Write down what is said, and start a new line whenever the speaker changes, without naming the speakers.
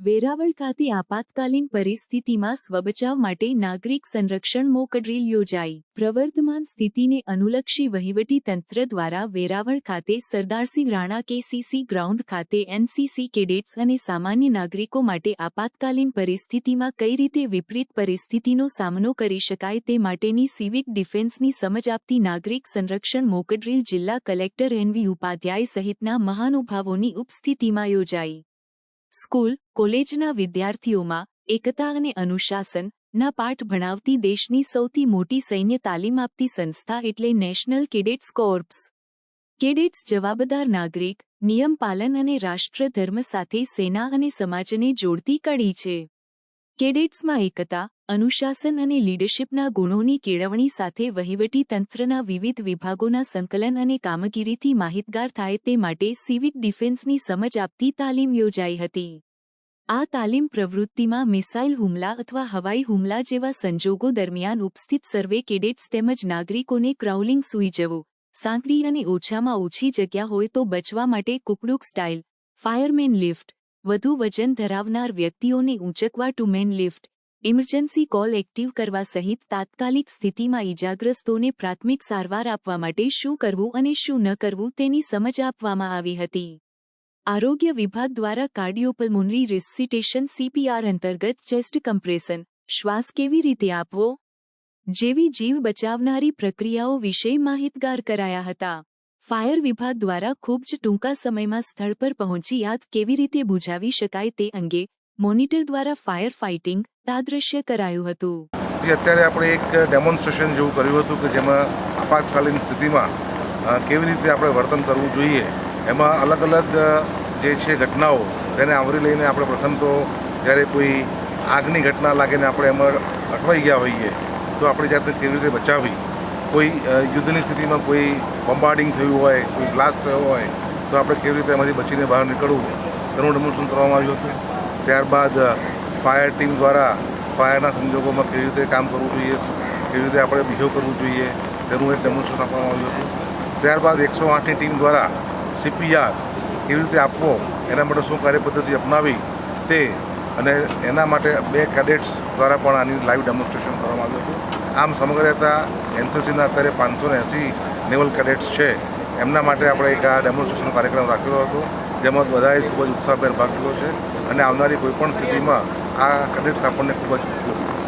વેરાવળ ખાતે આપાતકાલીન પરિસ્થિતિમાં સ્વબચાવ માટે નાગરિક સંરક્ષણ મોક ડ્રીલ યોજાઈ. પ્રવર્તમાન સ્થિતિને અનુલક્ષી વહીવટી તંત્ર દ્વારા વેરાવળ ખાતે સરદારસિંહ રાણા કેસીસી ગ્રાઉન્ડ ખાતે એનસીસી કેડેટ્સ અને સામાન્ય નાગરિકો માટે આપાતકાલીન પરિસ્થિતિમાં કઈ રીતે વિપરીત પરિસ્થિતિનો સામનો કરી શકાય તે માટેની સિવિક ડિફેન્સની સમજ આપતી નાગરિક સંરક્ષણ મોક ડ્રીલ જિલ્લા કલેક્ટર એનવી ઉપાધ્યાય સહિતના મહાનુભાવોની ઉપસ્થિતિમાં યોજાઈ. સ્કૂલ, કોલેજના વિદ્યાર્થીઓમાં એકતા અને અનુશાસન ના પાઠ ભણાવતી દેશની સૌથી મોટી સૈન્ય તાલીમ આપતી સંસ્થા એટલે નેશનલ કેડેટ્સ કોર્પ્સ. કેડેટ્સ જવાબદાર નાગરિક, નિયમ પાલન અને રાષ્ટ્રધર્મ સાથે સેના અને સમાજને જોડતી કડી છે. કેડેટ્સમાં એકતા અનુશાસન અને લીડરશીપના ગુણોની કેળવણી સાથે વહીવટી તંત્રના વિવિધ વિભાગોના સંકલન અને કામગીરીથી માહિતગાર થાય તે માટે સિવિક ડિફેન્સની સમજ આપતી તાલીમ યોજાઈ હતી. આ તાલીમ પ્રવૃત્તિમાં મિસાઇલ હુમલા અથવા હવાઈ હુમલા જેવા સંજોગો દરમિયાન ઉપસ્થિત સર્વે કેડેટ્સ તેમજ નાગરિકોને ક્રાઉલિંગ સૂઈ જવું, સાંકડી અને ઓછામાં ઓછી જગ્યા હોય તો બચવા માટે કુકડુક સ્ટાઇલ, ફાયરમેન લિફ્ટ, વધુ વજન ધરાવનાર વ્યક્તિઓને ઊંચકવા two man lift emergency call active કરવા સહિત તાત્કાલિક સ્થિતિમાં ઇજાગ્રસ્તોને પ્રાથમિક સારવાર આપવા માટે શું કરવું અને શું ન કરવું તેની સમજ આપવામાં આવી હતી. આરોગ્ય વિભાગ દ્વારા કાર્ડિયોપલ્મોનરી રિસિટેશન સીપીઆર અંતર્ગત ચેસ્ટ કમ્પ્રેશન, શ્વાસ કેવી રીતે આપવો? જેવી જીવ બચાવનારી પ્રક્રિયાઓ વિશે માહિતગાર કરાયા હતા. ફાયર વિભાગ દ્વારા ખૂબ જ ટૂંકા સમયમાં સ્થળ પર પહોંચી આગ કેવી રીતે બુઝાવી શકાય તે અંગે મોનિટર દ્વારા ફાયર ફાઇટિંગ તાદ્રશ્ય કરાયું હતું.
અત્યારે આપણે એક ડેમોન્સ્ટ્રેશન જેવું કર્યું હતું કે જેમાં આપાતકાલીન સ્થિતિમાં કેવી રીતે આપણે વર્તન કરવું જોઈએ, એમાં અલગ અલગ જે છે ઘટનાઓ, તેને આવરી લઈને આપણે પ્રથમ તો જ્યારે કોઈ આગની ઘટના લાગીને આપણે એમાં અટવાઈ ગયા હોઈએ, તો આપણી જાતને કેવી રીતે બચાવી કોઈ યુદ્ધની સ્થિતિમાં કોઈ બોમ્બાર્ડિંગ થયું હોય, કોઈ બ્લાસ્ટ થયો હોય, તો આપણે કેવી રીતે એમાંથી બચીને બહાર નીકળવું? તેનું ડેમોન્સ્ટ્રેશન કરવામાં આવ્યું હતું. ત્યારબાદ ફાયર ટીમ દ્વારા ફાયરના સંજોગોમાં કેવી રીતે કામ કરવું જોઈએ કેવી રીતે આપણે બિહેવ કરવું જોઈએ, તેનું એક ડેમોન્સ્ટ્રેશન આપવામાં આવ્યું હતું. ત્યારબાદ એકસો આઠની ટીમ દ્વારા સીપીઆર કેવી રીતે આપવો, એના માટે શું કાર્યપદ્ધતિ અપનાવી તે અને એના માટે બે કેડેટ્સ દ્વારા પણ આની લાઈવ ડેમોન્સ્ટ્રેશન કરવામાં આવ્યું હતું. આમ સમગ્ર રહેતા એનસીસીના અત્યારે પાંચસો ને એંસી નેવલ કેડેટ્સ છે. એમના માટે આપણે એક આ ડેમોન્સ્ટ્રેશનનો કાર્યક્રમ રાખ્યો હતો, જેમાં બધાએ ખૂબ જ ઉત્સાહભેર ભાગ લીધો છે. અને આવનારી કોઈપણ સ્થિતિમાં આ કનેક્ટ આપણને ખૂબ જ ઉપયોગી.